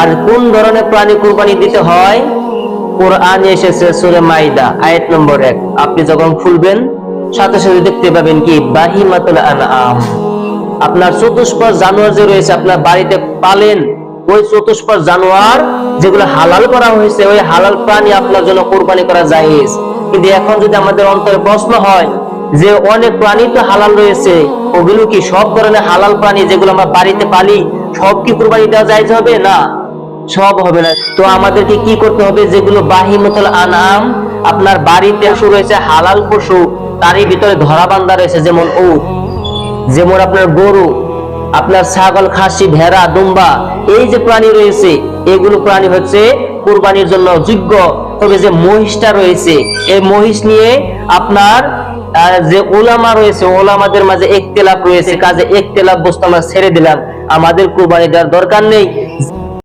আর কোন ধরনের প্রাণী কুরবানি দিতে হয়? কোরআন এসেছে সূরা মাইদা, আয়াত নম্বর এক। আপনি যখন খুলবেন, সাথে সাথে দেখতে পাবেন কি? বাহিমাতুল আনআম। আপনার চতুষ্পদ জানোয়ার যে রয়েছে, আপনার বাড়িতে পালেন, ওই চতুষ্পদ জানোয়ার যেগুলো হালাল করা হয়েছে, ওই হালাল প্রাণী আপনার জন্য কোরবানি করা জায়েজ। কিন্তু এখন যদি আমাদের অন্তরে প্রশ্ন হয় যে অনেক প্রাণী তো হালাল রয়েছে ওগুলো কি সব ধরনের হালাল প্রাণী যেগুলো আমরা বাড়িতে পালি, সব কি কোরবানি দেওয়া জায়েজ হবে? না। সব হবে না। তো আমাদেরকে কি করতে হবে? যেগুলো বাহিমতুল আনাম আপনার বাড়িতে পশু রয়েছে, হালাল পশু, তারই ভিতরে ধরা বান্ধা রয়েছে, যেমন উট, যেমন আপনার গরু, আপনার ছাগল, খাসি, ভেড়া, দুম্বা, এই যে প্রাণী রয়েছে, এগুলো প্রাণী হচ্ছে কুরবানির জন্য যোগ্য। তবে যে মহিষটা রয়েছে, এই মহিষ নিয়ে আপনার যে ওলামা রয়েছে ওলামাদের মাঝে একতেলাপ রয়েছে, কাজে একতেলাপ বস্তু আমরা ছেড়ে দিলাম। আমাদের কুরবানি দেওয়ার দরকার নেই।